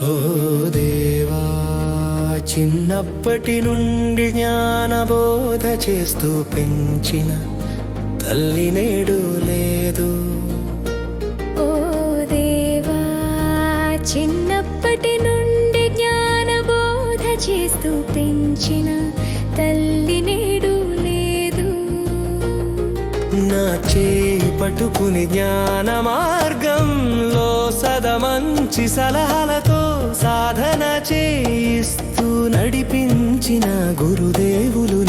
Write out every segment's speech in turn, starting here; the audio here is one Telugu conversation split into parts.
ఓ దేవా చిన్నప్పటి నుండి జ్ఞానబోధ చేస్తూ పెంచిన తల్లి నేడు లేదు. ఓ దేవా చిన్నప్పటి నుండి జ్ఞానబోధ చేస్తూ పెంచిన తల్లి నేడు లేదు నా చేయి పట్టుకుని జ్ఞాన మార్గంలో సదమంచి సలహాలతో సాధన చేయిస్తూ నడిపించిన గురుదేవులు.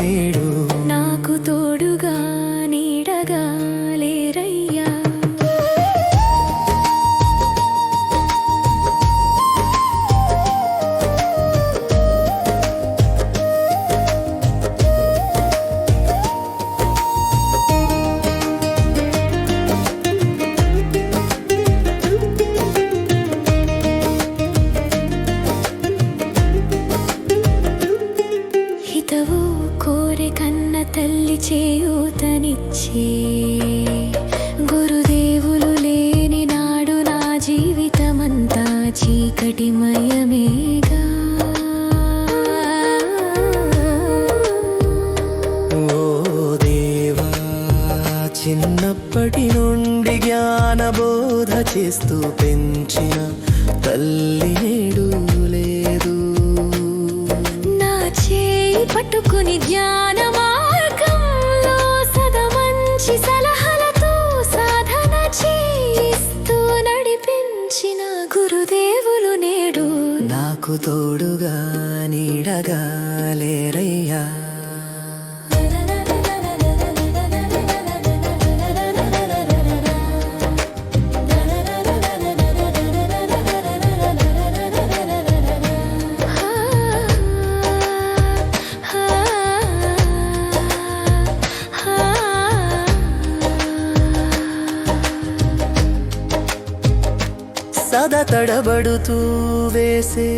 తల్లి చేయూతనిచ్చే గురుదేవులు లేని నాడు నా జీవితమంతా చీకటిమయమేగా ఓ దేవా చిన్నప్పటి నుండి జ్ఞానబోధ చేస్తూ పెంచిన తల్లి నేడు లేదు. నా చేయి పట్టుకుని జ్ఞాన నాకు తోడుగా నీడగా లేరయ్యా. సద తడబడుతూ వేసే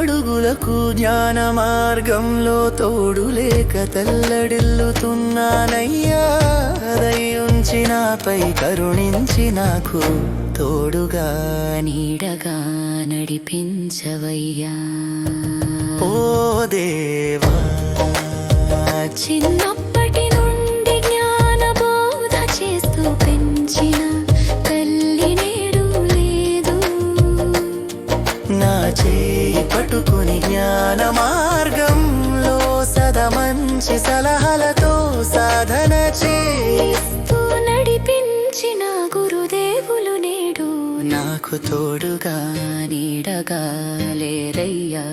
అడుగులకు జ్ఞాన మార్గంలో తోడు లేక తల్లడిల్లుతున్నానయ్యా. దయుంచి నాపై కరుణించి నాకు తోడుగా నీడగా నడిపించవయ్యా. ఓ దేవా. చిన్నప్పటి మార్గంలో సద మంచి సలహాలతో సాధన చేస్తూ నడిపించిన గురుదేవులు నేడు. నాకు తోడుగా నీడగా లేరయ్యా